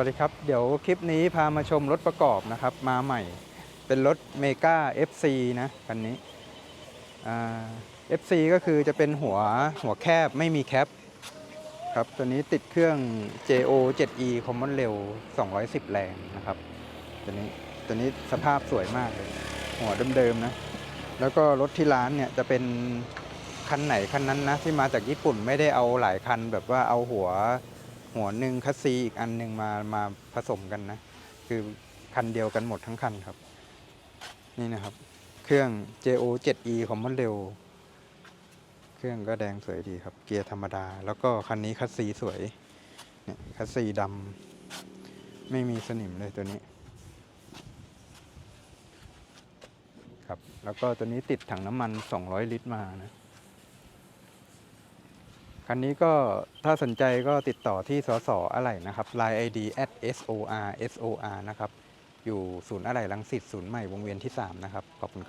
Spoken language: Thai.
วัสดีครับ เดี๋ยวคลิปนี้พามาชมรถประกอบนะครับ มาใหม่ เป็นรถเมกา FC นะคันนี้อ่า FC ก็คือจะเป็นหัวหัวแคบไม่มีแคปครับตัวนี้ติดเครื่อง JO 7E Common Rail 210 แรงนะครับตัวนี้ตัวนี้สภาพสวยมากเลย หัวเดิมๆนะ แล้วก็รถที่ร้านเนี่ยจะเป็นคันไหนคันนั้นนะที่มาจากญี่ปุ่นไม่ได้เอาหลายคันแบบว่าเอาหัว หัวหนึ่งคัสซีอีกอันหนึ่งมามาผสมกันนะ คือคันเดียวกันหมดทั้งคันครับ นี่นะครับ เครื่อง JO 7E ของมันเร็ว เครื่องก็แดงสวยดีครับ เกียร์ธรรมดา แล้วก็คันนี้คัสซีสวยเนี่ยคัสซีดำไม่มีสนิมเลยตัวนี้ครับแล้วก็ตัวนี้ติดถังน้ำมัน 200 ลิตรมานะ คันนี้ก็ถ้าสนใจก็ติดต่อที่สสอะไหล่นะครับ Line ID at sor sor นะครับ อยู่ศูนย์อะไหล่ลังสิตศูนย์ใหม่วงเวียนที่ 3 นะครับ ขอบคุณครับ